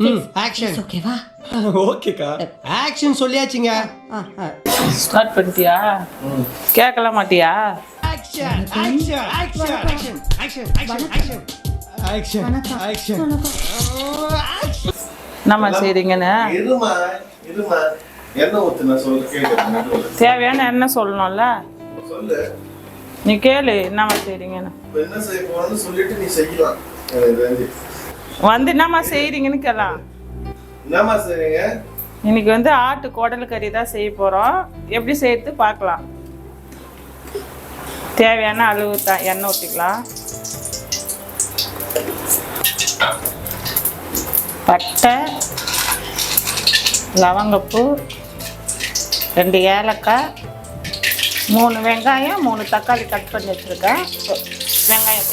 ம். ஆக்ஷன் ஓகேவா ஓகேக்கா ஆக்ஷன் சொல்லியாச்சுங்க. ஆ ஆ ஸ்டார்ட் பண்ணிட்டியா? கேட்கல மாட்டியா? Action action action action action action action action நம்ம செய்றீங்கன்னு? இருமா இருமா சொல்ல தேவையான என்ன சொல்லணும்ல? சொல்லு. நீ கேளு என்னம்மா செய்றீங்கன்னு. என்ன செய்ய சொல்லிட்டு நீ செய்யலாம். வந்து என்னம்மா செய்றீங்கன்னு கேளாம் என்னம்மா செய்றீங்க? இன்னைக்கு வந்து ஆட்டு குடல் கறி தான் செய்ய போகிறோம் எப்படி செய்யறது பார்க்கலாம். தேவையான அளவு தான் எண்ணெய் ஊற்றிக்கலாம் பட்டை லவங்கப்பூ ரெண்டு ஏலக்காய் மூணு வெங்காயம் மூணு தக்காளி கட் பண்ணி வச்சுருக்கேன். வெங்காயம்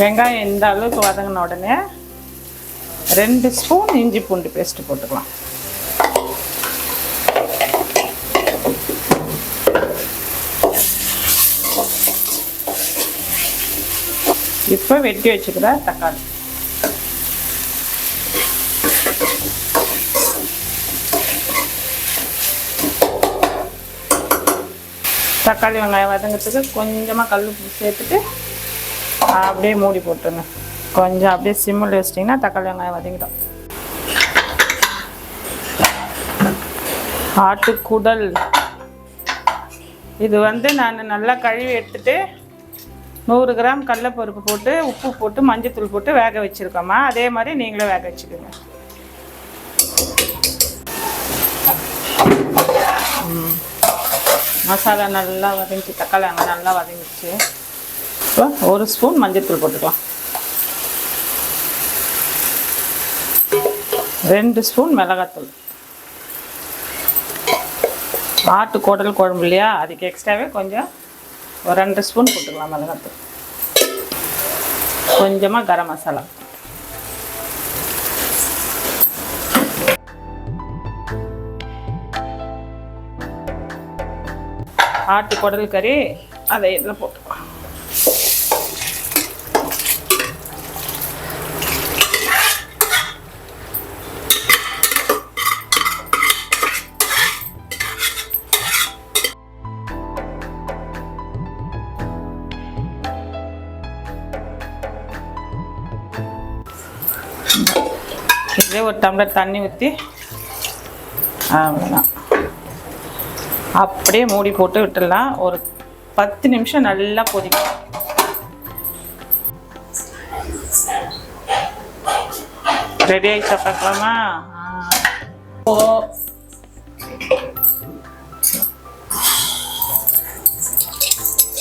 வெங்காயம் இந்த அளவுக்கு வதங்கின உடனே ரெண்டு ஸ்பூன் இஞ்சி பூண்டு பேஸ்ட் போட்டுக்கலாம். இப்போ வெட்டி வச்சுக்கிற தக்காளி. தக்காளி வெங்காயம் வதங்கிறதுக்கு கொஞ்சமாக கல் சேர்த்துட்டு அப்படியே மூடி போட்டுருங்க. கொஞ்சம் அப்படியே சிம்மில் வச்சிட்டிங்கன்னா தக்காளி வெங்காயம் வதங்கிடும். ஆட்டுக்குடல் இது வந்து நான் நல்லா கழுவி எடுத்துட்டு நூறு கிராம் கடலப்பருப்பு போட்டு உப்பு போட்டு மஞ்சத்தூள் போட்டு வேக வச்சுருக்கோம்மா. அதே மாதிரி நீங்களும் வேக வச்சுக்கோங்க. மசாலா நல்லா வதங்கி தக்காளி வெங்காயம் நல்லா வதங்கிடுச்சு இப்போ ஒரு ஸ்பூன் மஞ்சத்தூள் போட்டுக்கலாம். ரெண்டு ஸ்பூன் மிளகாத்தூள். ஆட்டு குடல் குழம்பு இல்லையா? அதுக்கு எக்ஸ்ட்ராவே கொஞ்சம் ஒரு ரெண்டு ஸ்பூன் போட்டுக்கலாம் மிளகாத்தூள். கொஞ்சமாக கரம் மசாலா. ஆட்டு குடல் கறி அதை இதில் போட்டு இதே ஒரு டம்ளர் தண்ணி ஊற்றி அவ்வளோதான் அப்படியே மூடி போட்டு விட்டுடலாம். ஒரு பத்து நிமிஷம் நல்லா கொதிக்கும். ரெடி ஆகிடுச்சா பார்க்கலாமா? ஓ.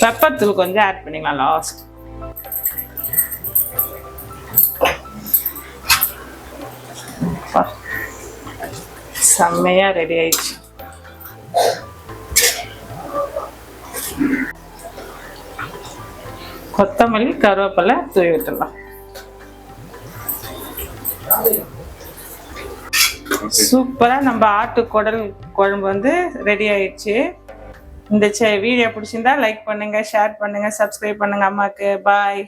பெப்பர் கொஞ்சம் ஆட் பண்ணிக்கலாம் லாஸ்ட் செம்மையாக ரெடி ஆயிடுச்சு. கொத்தமல்லி கருவேப்பிலை தூவி விட்டுடலாம். சூப்பராக நம்ம ஆட்டு குடல் குழம்பு வந்து ரெடி ஆயிடுச்சு. இந்த வீடியோ பிடிச்சிருந்தா லைக் பண்ணுங்க ஷேர் பண்ணுங்க சப்ஸ்கிரைப் பண்ணுங்க அம்மாக்கு. பாய்